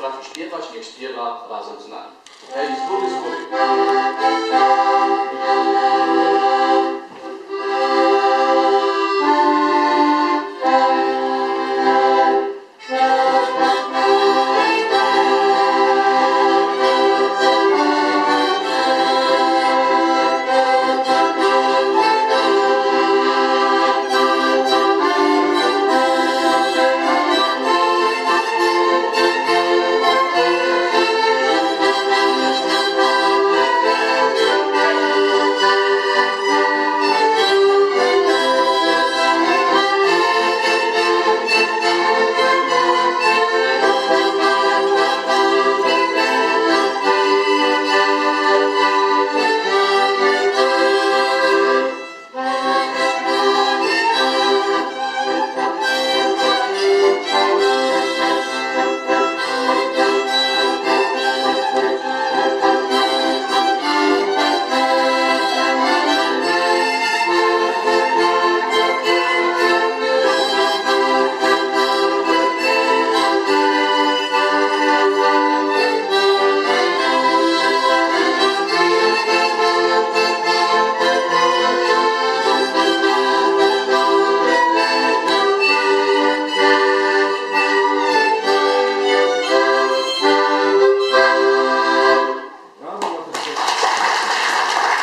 potrafi śpiewać, niech śpiewa razem z nami. Hej, z góry, z góry.